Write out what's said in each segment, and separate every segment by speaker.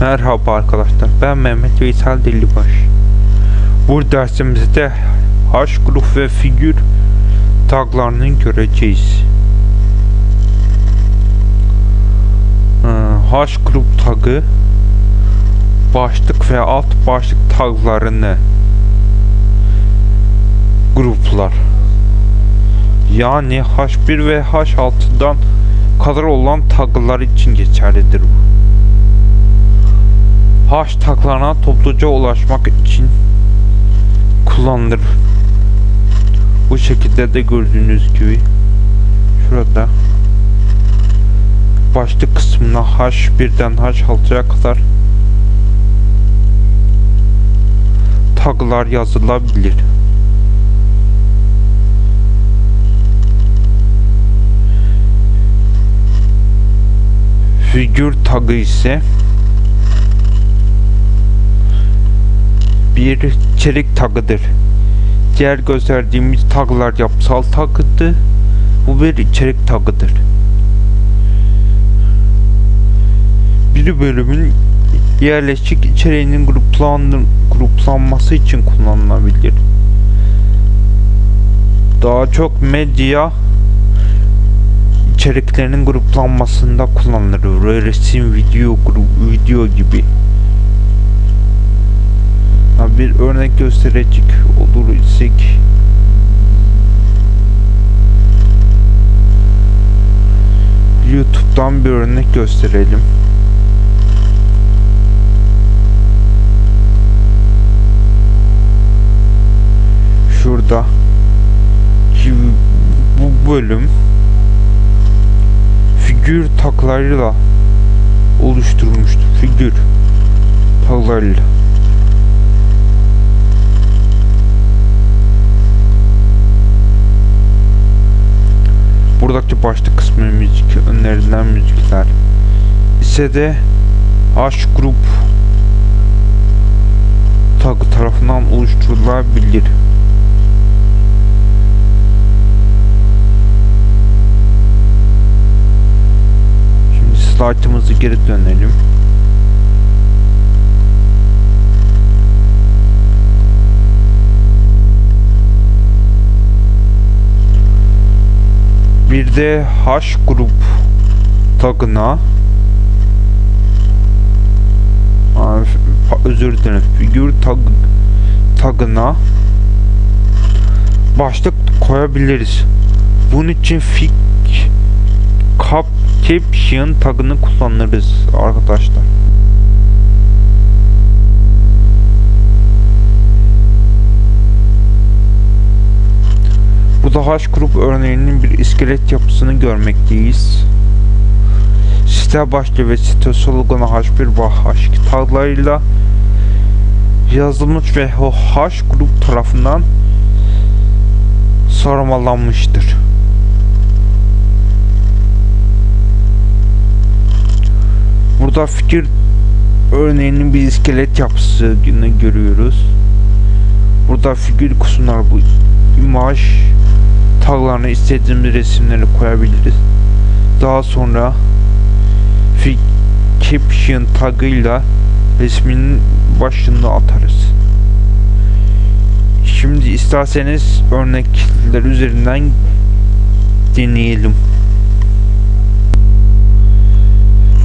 Speaker 1: Merhaba arkadaşlar, ben Mehmet Veysel Delibaş. Bu dersimizde H grup ve figür taglarını göreceğiz. Ee, H grup tagı başlık ve alt başlık taglarını gruplar. Yani H1 ve H6'dan kadar olan taglar için geçerlidir bu. Hashtaglarına topluca ulaşmak için kullanılır. Bu şekilde de gördüğünüz gibi şurada başlık kısmına H1'den H6'ya kadar taglar yazılabilir. Figür tagı ise bir içerik tagıdır. Diğer gösterdiğimiz taglar yapısal tagıdır. Bu bir içerik tagıdır. Bir bölümün yerleşik içeriğinin gruplan gruplanması için kullanılabilir. Daha çok medya içeriklerinin gruplanmasında kullanılır. Resim, video, grup, video gibi. Bir örnek gösterecek olur isek YouTube'dan bir örnek gösterelim. Şurada bu bölüm figür taklarıyla oluşturulmuştur. Figür taklarıyla. Buradaki başlık kısmı müzik, önerilen müzikler ise de H grup tag tarafından oluşturulabilir. Şimdi slaytımızı geri dönelim. Bir de H grup tagına özür dilerim figür tag tagına başlık koyabiliriz. Bunun için fig cap caption tagını kullanırız arkadaşlar. Bu da H grup örneğinin bir iskelet yapısını görmekteyiz. Site başlığı ve site sloganı H1 ve H2 taglarıyla yazılmış ve o H grup tarafından sarmalanmıştır. Burada fikir örneğinin bir iskelet yapısını görüyoruz. Burada figür kısımlar bu imaj taglarına istediğimiz resimleri koyabiliriz. Daha sonra caption tagıyla resminin başlığını atarız. Şimdi isterseniz örnekler üzerinden deneyelim.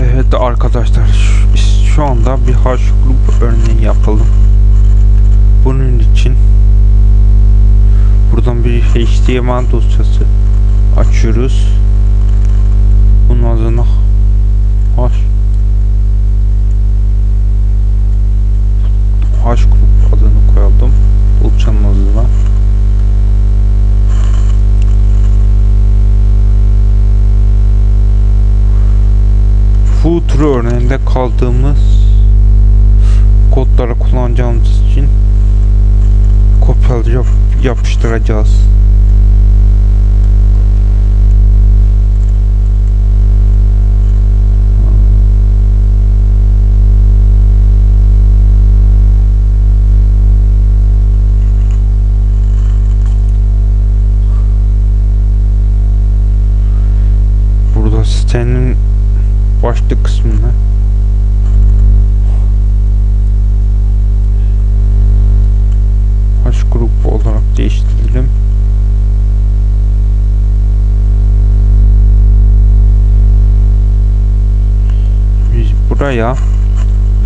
Speaker 1: Evet arkadaşlar şu, anda bir H grup örneği HTML dosyası açıyoruz. Bunun adına H H grup adını koyalım. Bulçanın adına. Footer örneğinde kaldığımız kodları kullanacağımız için kopyalayıp yapıştıracağız. Sitenin başlık kısmına H grup olarak değiştirelim. Biz buraya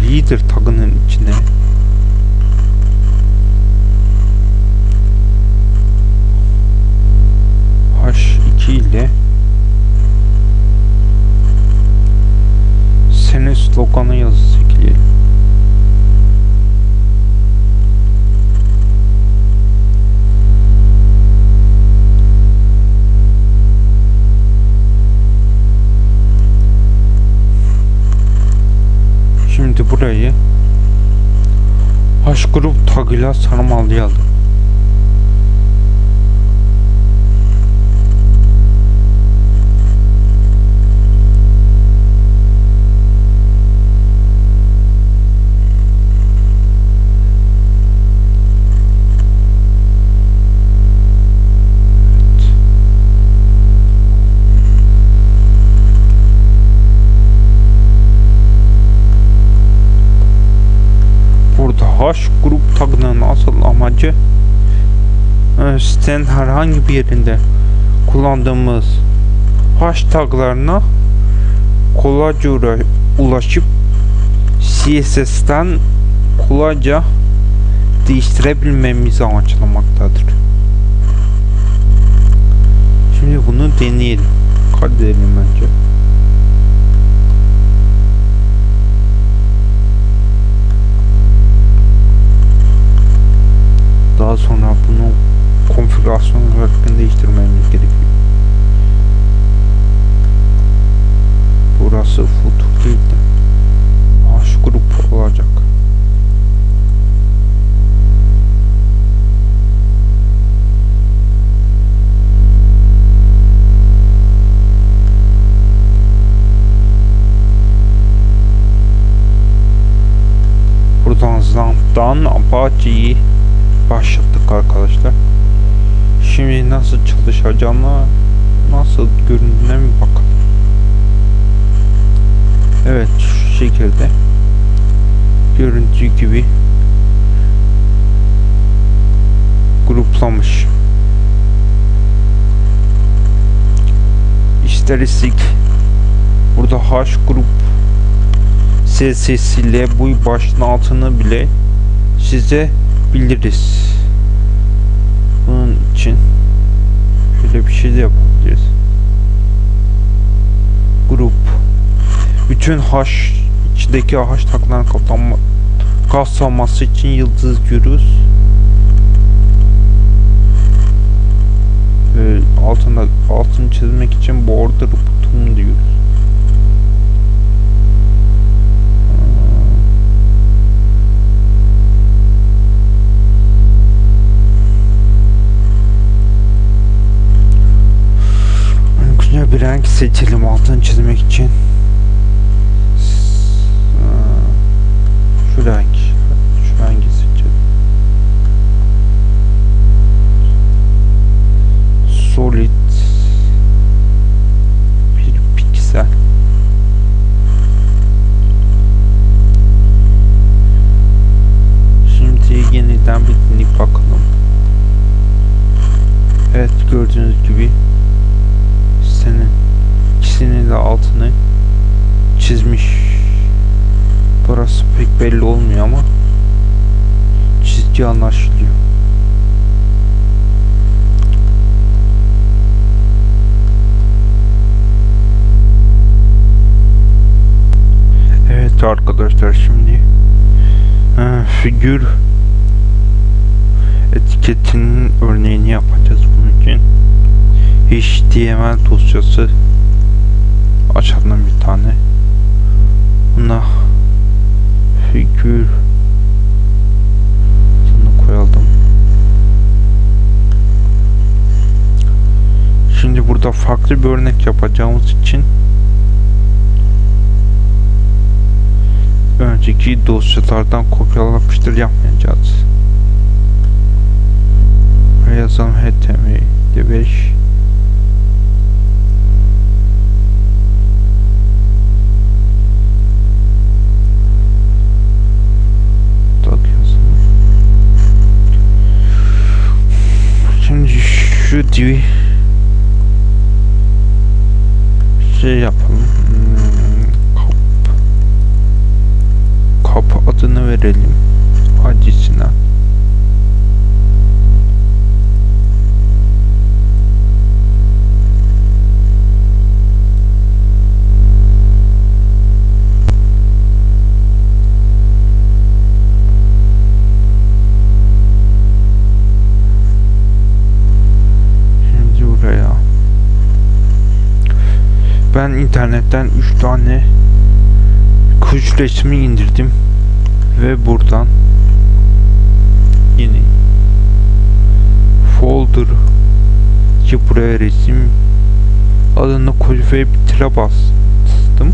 Speaker 1: leader tagının içine H grup tagıyla sarmalayalım. Burada H grup tagının asıl amacı e, sitenin herhangi bir yerinde kullandığımız hashtaglarına kolayca ulaşıp CSS'ten kolayca değiştirebilmemizi amaçlamaktadır. Şimdi bunu deneyelim. Kaydedelim bence. Daha sonra bunu konfigürasyon olarak değiştirmemiz gerekiyor. Burası de H grup olacak. Buradan Zamp'tan Apache'yi başlattık arkadaşlar. Şimdi nasıl çalışacağına nasıl göründüğüne bir bakalım. Evet şu şekilde görüntü gibi gruplamış. İstersek burada H grup sesiyle bu başın altını bile size biliriz. Bunun için şöyle bir şey de yapabiliriz. Grup bütün haş içindeki haş takların kaplanma kapsaması için yıldız diyoruz. Ve altında altını çizmek için border button diyoruz. Seçelim altını çizmek için. S- Evet arkadaşlar şimdi e, figür etiketinin örneğini yapacağız bunun için. HTML dosyası açalım bir tane. Buna figür bunu koyalım. Şimdi burada farklı bir örnek yapacağımız için önceki dosyalardan kopyalanmıştır yapmayacağız. Buraya yazalım HTML 5 Tak yazalım. Şimdi şu divi şey yapalım. Hmm, kop- verelim. Acısına. Şimdi buraya. Ben internetten 3 tane kuş resmi indirdim ve buradan yine folder ki buraya resim adını koy ve bitire bastım.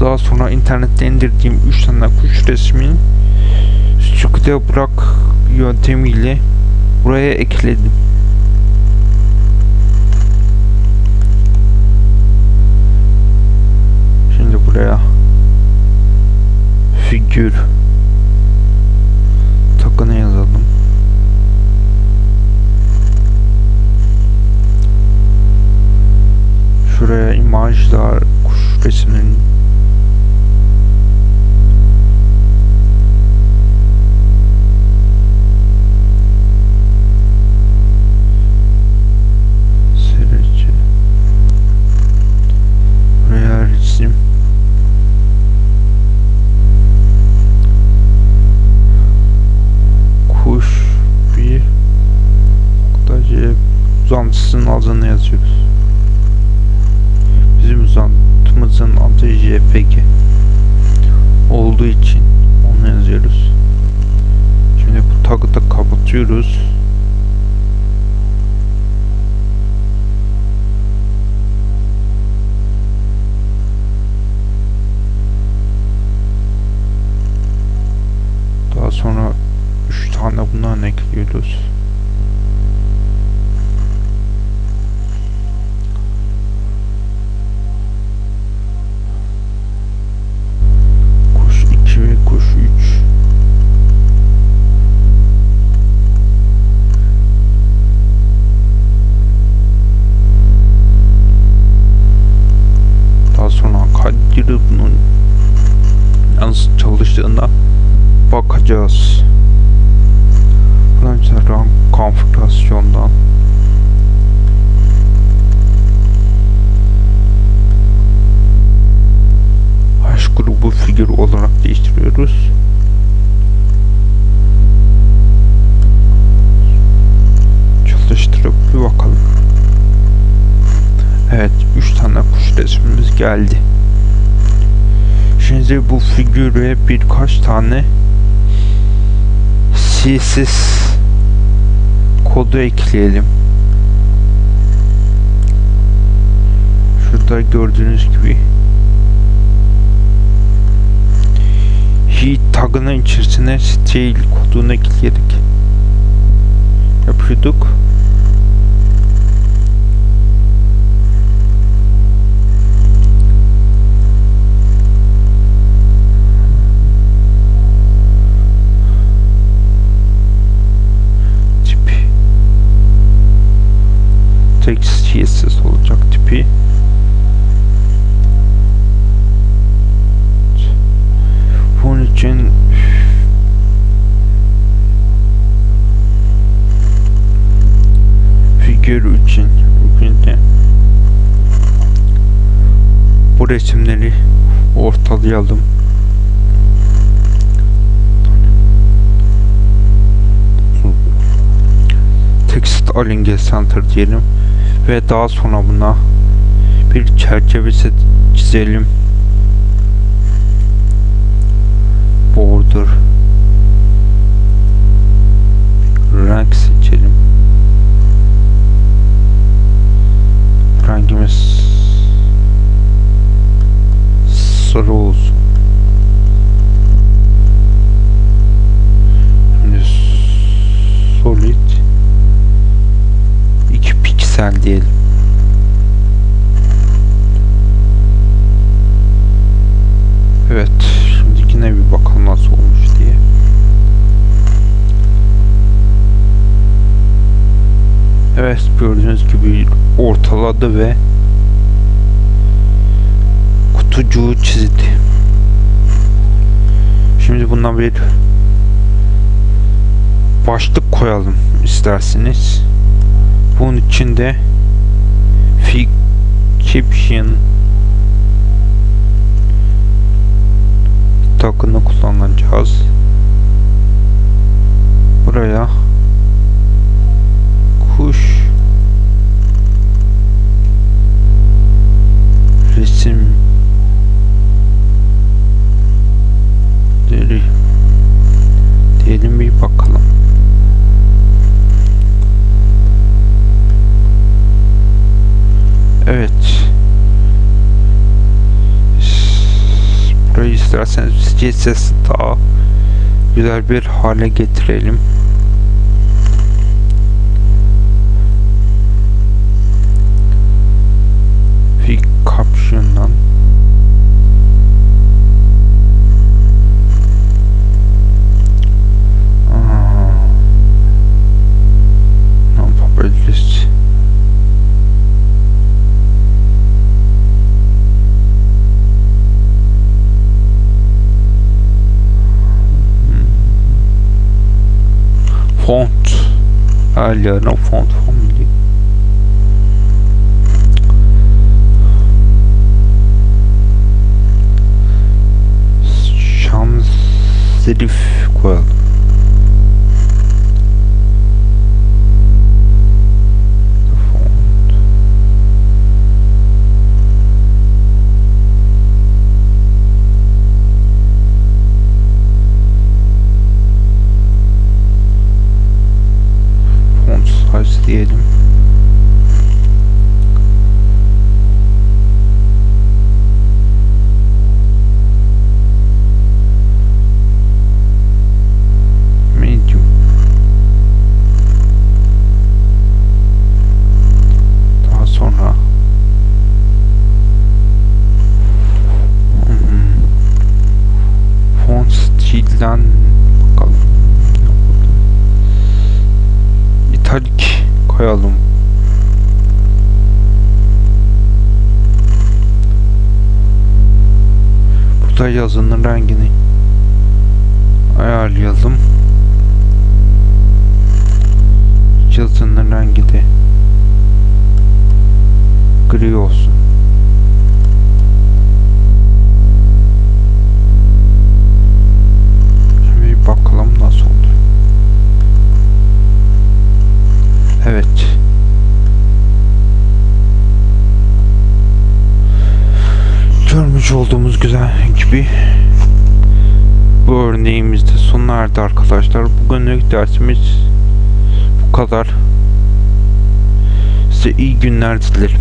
Speaker 1: Daha sonra internette indirdiğim 3 tane kuş resmini Stüdyo bırak yöntemiyle buraya ekledim. Şimdi buraya figür takını yazalım. Şuraya imajlar, kuş resimlerini bakacağız. Önce rank konfigürasyondan H grubu figür olarak değiştiriyoruz. Çalıştırıp bir bakalım. Evet, 3 tane kuş resmimiz geldi. Şimdi bu figüre birkaç tane CSS kodu ekleyelim. Şurada gördüğünüz gibi heat tagının içerisine style kodunu ekleyerek yapıyorduk. Text CSS olacak tipi. Bunun için figür için bugün bu resimleri ortalayalım. Text align center diyelim ve daha sonra buna bir çerçeve set- çizelim. Border ortaladı ve kutucuğu çizdi. Şimdi bundan bir başlık koyalım isterseniz. Bunun için de Fiction token'ı kullanacağız. Buraya isterseniz CSS daha güzel bir hale getirelim. il y a l'enfant de formulé. Chance, c'est du quoi Yazının rengini ayarlayalım. Yazının rengi de gri olsun. Bir bakalım nasıl oldu. Evet. Görmüş olduğumuz güzel gibi bu örneğimizde sona erdi arkadaşlar. Bugünlük dersimiz bu kadar. Size iyi günler dilerim.